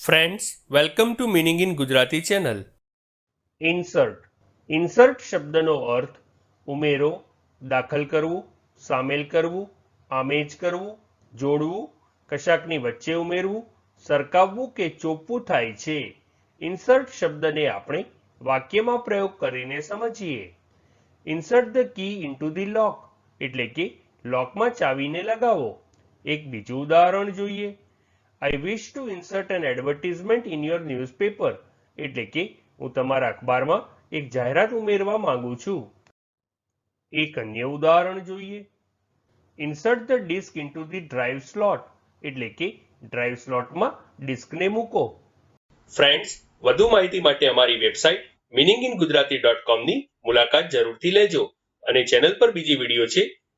Friends welcome to meaning in Gujarati channel insert insert શબ્દનો અર્થ ઉમેરો દાખલ કરવું સામેલ કરવું આમેજ કરવું જોડવું કશાકની વચ્ચે ઉમેરવું સરકાવવું કે ચોપવું થાય છે ઇન્સર્ટ શબ્દને આપણે વાક્યમાં પ્રયોગ કરીને સમજીએ insert the key into the lock એટલે કે લોકમાં ચાવીને લગાવો એક બીજું ઉદાહરણ જોઈએ I wish to insert an advertisement in your newspaper એટલે કે, હું તમારા અખબારમાં એક જાહેરાત ઉમેરવા માંગુ છું. એક અન્ય ઉદાહરણ જોઈએ. Insert the disk into the drive slot એટલે કે ડ્રાઈવ સ્લોટમાં ડિસ્કને મૂકો. ફ્રેન્ડ્સ વધુ માહિતી માટે અમારી website meaning in Gujarati dot કોમની મુલાકાત જરૂરથી લેજો. અને ચેનલ પર બીજી વીડિયો છે